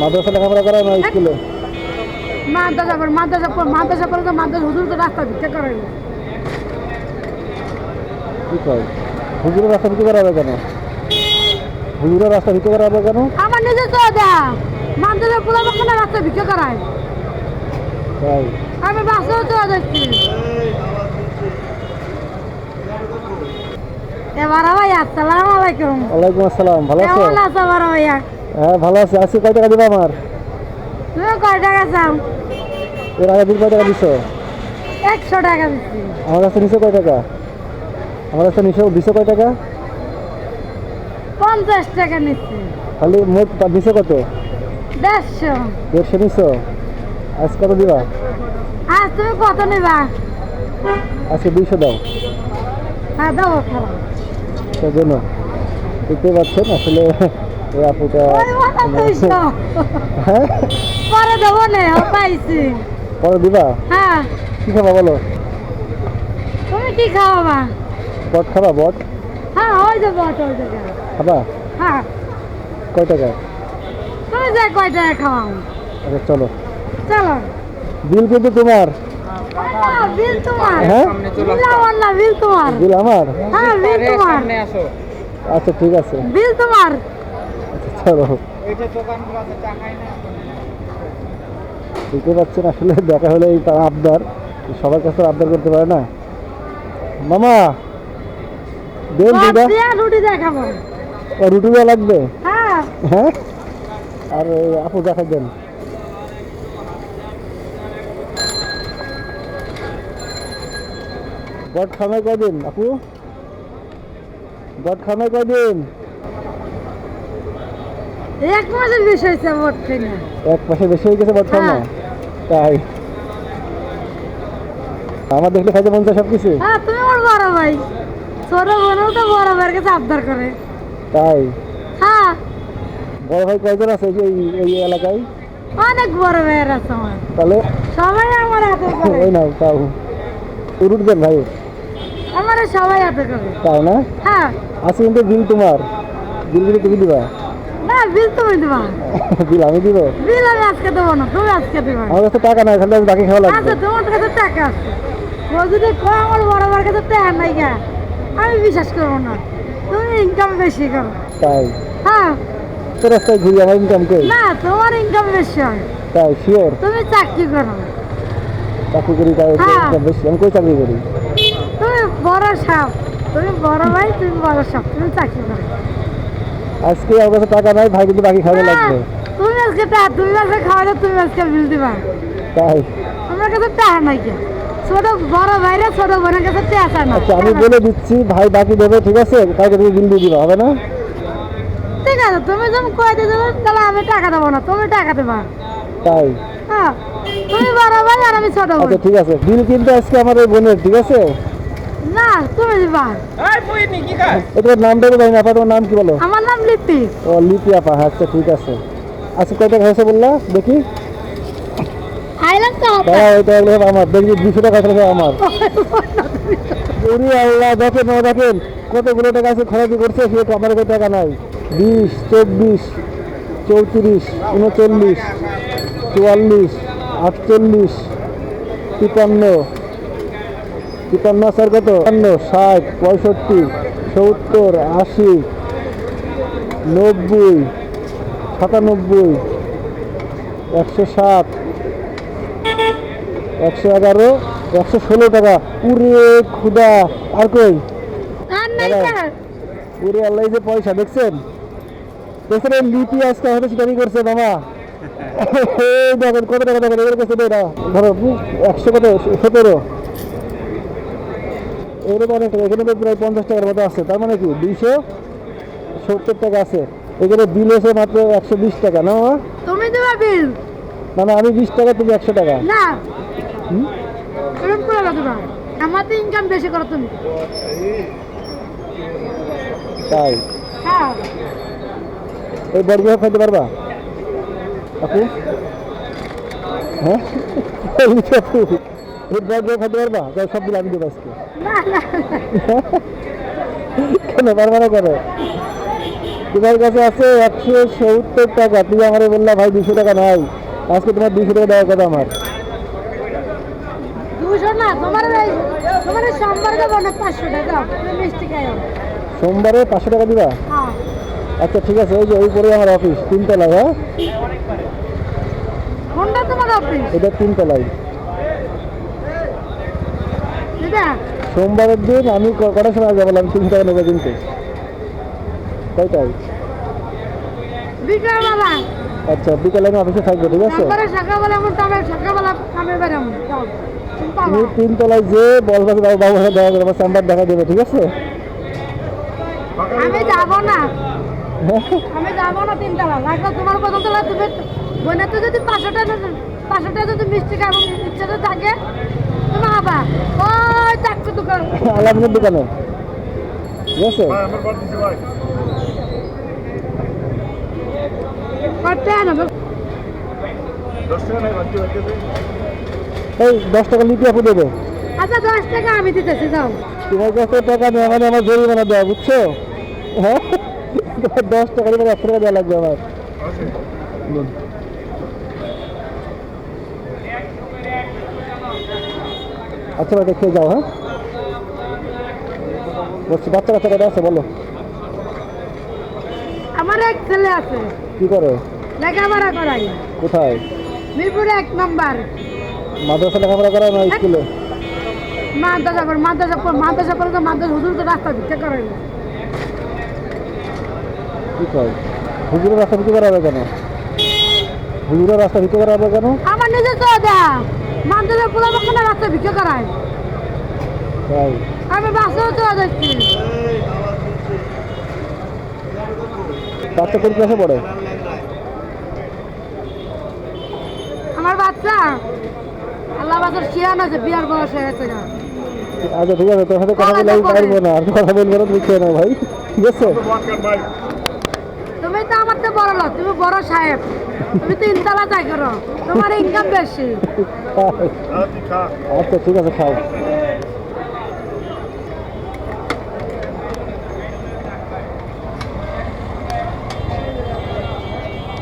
মাদ্রাসা লেখাপড়া করা না স্কুলে? মাদ্রাসা করে মাদ্রাসা করে মাদ্রাসা করে তো মাদ্রাসা হুজুর তো রাস্তা ভিক্ষা করে কি কয়? হুজুরের রাস্তা ভিক্ষে করা হবে কেন? হুজুরের রাস্তা ভিক্ষে করা হবে কেন? আমার নিজে তো দেয়া। মাদ্রাসা পোলা বাখানা রাস্তা ভিক্ষা করায়। তাই? আমি বাসেও তো দেখছি। এবার আসসালাম আলাইকুম। ওয়ালাইকুম আসসালাম ভালো আছো? কেমন আছো ভাইয়া? হ্যাঁ ভালো আছি। আজকে কয় টাকা দিবা আমার? তুমি কয় টাকা চাও এর আগে দিন কয় টাকা দিছো? একশো টাকা দিচ্ছি আমার কাছে নিছো কয় টাকা? আমার কাছে নিছো দিছো কয় টাকা? পঞ্চাশ টাকা নিচ্ছি খালি মোট দিছো কত? দেড়শো। দেড়শো নিছো? আজ কত দিবা? আজ তুমি কত নিবা? আজকে দুইশো দাও। হ্যাঁ দেবো খারাপ তার জন্য দেখতে পাচ্ছেন আসলে আপুটা হ্যাঁ? পরে দেবো নে ও পাইছি। পরে দিবা? হ্যাঁ। কি খাবা বলো? তুমি কি খাওয়াবা? বট খাবা বট? হ্যাঁ ওই দেবো ওই জায়গা খাবা? হ্যাঁ। কয় টাকা তুমি যে কয় টাকা খাওয়াও। আচ্ছা চলো। চলো। বিল কিন্তু তোমার। বিল তোমার। হ্যাঁ? বিল তোমার। বিল আমার? হ্যাঁ বিল তোমার। আচ্ছা ঠিক আছে। বিল তোমার। বুঝতে পারছেন আসলে দেখা হলে এই তার আবদার। সবার কাছে আবদার করতে পারে না। মামা দেন রুটি দেখাবো। রুটি দেওয়া লাগবে? হ্যাঁ। হ্যাঁ? আর আপু দেখাই দেন। বট খানায় কয়দিন আপু? বট খানায় কয়দিন? এক মাসের বিষয় হয়েছে ভোট এক মাসে বেশি হয়ে গেছে খানা হ্যাঁ। তাই। আমার দেখলে খাইতে মন চায় সব কিছু হ্যাঁ তুমি আমার বড় ভাই। ছোট বোনও তো বড় ভাইয়ের কাছে আবদার করে। তাই? হ্যাঁ। বড় ভাই কয়জন আছে এই এই এলাকায়? অনেক বড় ভাইয়ের আছে আমার। তাহলে? সবাই আমার হাতে করে। ওই নাও তাও উরুট দেন ভাই। আমার সবাই হাতে করে। তাই না? হ্যাঁ। আজকে কিন্তু বিল তোমার। বিল তুমি দিবা। না বিল তুমি দিবা। বিল আমি দিব? বিল আমি আজকে দেবো না তুমি আজকে দিবা। আমার কাছে টাকা নাই তাহলে বাকি খাওয়া লাগবে। আচ্ছা তোমার কাছে টাকা আছে। ও যদি কয় আমার বড় কাছে টাকা নাই গা আমি বিশ্বাস করব না। তুমি ইনকাম বেশি করো। তাই? হ্যাঁ। তো রাস্তায় ঘুরি আমার ইনকাম কই? না তোমার ইনকাম বেশি হয়। তাই শিওর তুমি চাকরি করো। চাকরি করি তাই হ্যাঁ। ইনকাম বেশি। আমি কই চাকরি করি? তুমি বড় সাপ। তুমি বড় ভাই তুমি বড় সাপ তুমি চাকরি করো। আজকে আমার কাছে টাকা নাই ভাই কিন্তু বাকি খাওয়া লাগবে। তুমি আজকে টাকা তুমি আজকে খাওয়ালে তুমি আজকে বিল দিবা। তাই? আমার কাছে টাকা নাই কে। ছোট বড় ভাইরা ছোট বোনের কাছে টাকা চায় না। আচ্ছা আমি বলে দিচ্ছি ভাই বাকি দেবে ঠিক আছে? কালকে তুমি বিল দিয়ে দিবা হবে না? ঠিক আছে তুমি যখন কয়ে দেবে তাহলে আমি টাকা দেবো না তুমি টাকা দেবা। তাই? হ্যাঁ তুমি বড় ভাই আর আমি ছোট বোন। আচ্ছা ঠিক আছে। বিল কিন্তু আজকে আমার ওই বোনের ঠিক আছে? না তুমি দিবা। এ তোমার নামটা তো জানি না আপা, তোমার নাম কি বলো? আমার নাম লিপি। ও লিপি আপা আচ্ছা ঠিক আছে। আচ্ছা কয় টাকা হয়েছে বললা? দেখি। আইলাম তো দাঁড়া আমার। দেখি টাকা আমার। ওরে আল্লাহ দেখেন ও দেখেন কতগুলো টাকা আছে খরচ করছে সে তো আমার টাকা নাই। বিশ চব্বিশ চৌত্রিশ উনচল্লিশ চুয়াল্লিশ আটচল্লিশ তিপান্ন তিপান্ন স্যার কত? তিপান্ন ষাট পঁয়ষট্টি সত্তর আশি নব্বই সাতানব্বই একশো সাত একশো এগারো একশো ষোলো টাকা। উরে খুদা আর কই। উরে আল্লাহ যে পয়সা দেখছেন? দেখছেন এই লিপি আজকে হয়তো চিটারি করছে মামা এই দেখেন কত টাকা দেখেন? এগুলো কাছে দেয় না। ধরো একশো কত? সতেরো। এগুলো অনেক টাকা এখানে তো প্রায় পঞ্চাশ টাকার মতো আছে। তার মানে কি? দুইশো সত্তর টাকা আছে। এখানে বিল হয়েছে মাত্র একশো বিশ টাকা না? তুমি দিবা বিল না না আমি বিশ টাকা তুমি একশো টাকা। না। এরকম করে না দিবা আমার তো ইনকাম বেশি করো তুমি। তাই? হ্যাঁ। এই বরগুলো খাইতে পারবা? আপু? হ্যাঁ? আপু। পারবা তাই সব দিলে আমি দেবো আজকে। না না কেন পারবা না কেন তোমার কাছে আছে একশো সত্তর টাকা। তুমি আমার বললা ভাই দুশো টাকা নাই। আজকে তোমার দুশো টাকা দেওয়ার কথা আমার। সোমবার পাঁচশো টাকা। দিবা? হ্যাঁ। আচ্ছা ঠিক আছে ওই যে ওই পরে আমার অফিস তিনতলায় হ্যাঁ? এটা তিনতলায় এটা সোমবারের দিন আমি কটার সময় যাব তিনশো টাকা নেব কিন্তু আচ্ছা বিকালে আমি অফিসে থাকব ঠিক আছে? তুমি তিনতলায় যে বল বাবু দেখা করবে আমার চেম্বার দেখা দেবে ঠিক আছে? আমি যাব না। আমি যাব না তিনতলা লাগলে তোমার প্রথম তলা তুমি বোনের তো যদি পাঁচশোটা পাঁচশোটা যদি মিষ্টি খাব ইচ্ছাটা থাকে আবার ওই চাকরি দোকান। আলামিনের দোকানে? ঠিক আছে? এই দশ টাকা লিপি আপু দেবে। আচ্ছা দশ টাকা আমি দিতেছি যাও। তোমার কাছে টাকা নেওয়া মানে আমার জরিমানা দেওয়া বুঝছ? হ্যাঁ? দশ টাকা দিয়ে একশো টাকা দেওয়া লাগবে আমার। আচ্ছা ভাই খেয়ে যাও হ্যাঁ? বলছি বাচ্চা কাচ্চা কটা আছে বলো। আমার এক ছেলে আছে। কি করে? লেখাপড়া করাই কোথায়? মিরপুরে এক নম্বর। মাদ্রাসা লেখাপড়া করায় না স্কুলে? মাদ্রাসা পর মাদ্রাসা পর মাদ্রাসা তো মাদ্রাসা হুজুর তো রাস্তা ভিক্ষা করাই না। কি কয়? হুজুরের রাস্তা ভিতরে করা হবে কেন? হুজুরের রাস্তা ভিতরে করা হবে কেন? আমার নিজে তো দা মাদ্রাসা পুরো বাগানে রাস্তা ভিক্ষা করায়। আমি বাসেও তো দেখছি বাচ্চা কোন ক্লাসে পড়ে? আমার বাচ্চা। আল্লাহ বাচ্চার শিয়ান আছে বিয়ার বয়স হয়ে গেছে আচ্ছা ঠিক আছে তোর সাথে কথা বলে আমি পারব না। আর কথা বলব না তুমি খেয়ে নাও ভাই। ঠিক আছে? তুমি তো আমার তো বড় লোক, তুমি বড় সাহেব। তুমি তো ইনতালা চাই করো, তোমার ইনকাম বেশি। আচ্ছা ঠিক আছে, খাও।